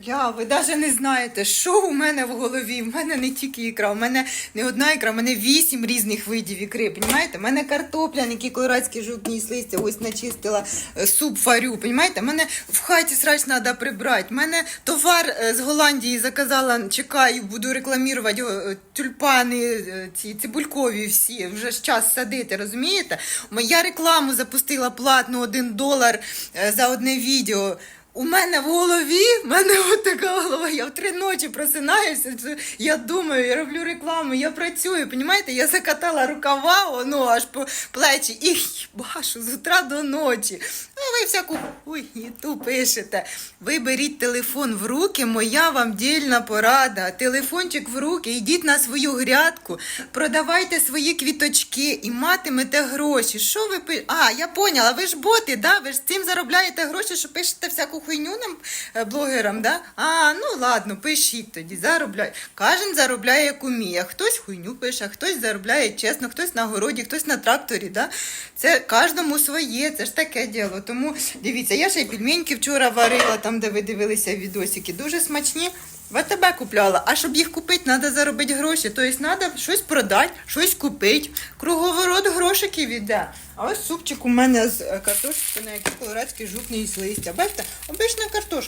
Бля, ви навіть не знаєте, що у мене в голові. У мене не тільки ікра, у мене не одна ікра, у мене вісім різних видів ікри. Понімаєте? У мене картопля, які колорадські жовтні листя, ось начистила е, суп варю. Понімаєте? У мене в хаті срач треба прибрати. У мене товар е, з Голландії заказала, чекаю, буду рекламувати е, тюльпани, ці цибулькові всі. Вже ж час садити, розумієте? Я рекламу запустила платну один долар за одне відео. У мене в голові, в мене от така голова, я в три ночі просинаюся, я думаю, я роблю рекламу, я працюю, понімаєте? Я закатала рукава, воно аж по плечі і башу з утра до ночі. Ви всяку хуйніту пишете. Ви беріть телефон в руки, моя вам дільна порада. Телефончик в руки, йдіть на свою грядку, продавайте свої квіточки і матимете гроші. Що ви пишете? А, я поняла, ви ж боти, да? ви ж цим заробляєте гроші, що пишете всяку хуйню нам, е, блогерам, да? А, ну ладно, пишіть тоді, заробляй. Кожен заробляє як уміє. Хтось хуйню пише, хтось заробляє чесно, хтось на городі, хтось на тракторі. Да? Це кожному своє, це ж таке діло. Тому дивіться, я ще й пельменьки вчора варила, там, де ви дивилися відосики. Дуже смачні. В АТБ купляла, а щоб їх купити, треба заробити гроші. Тобто треба щось продати, щось купити. Круговорот грошиків іде. А ось супчик у мене з картошки, на який колорадський жупний з листя. Бачите, обична картошка.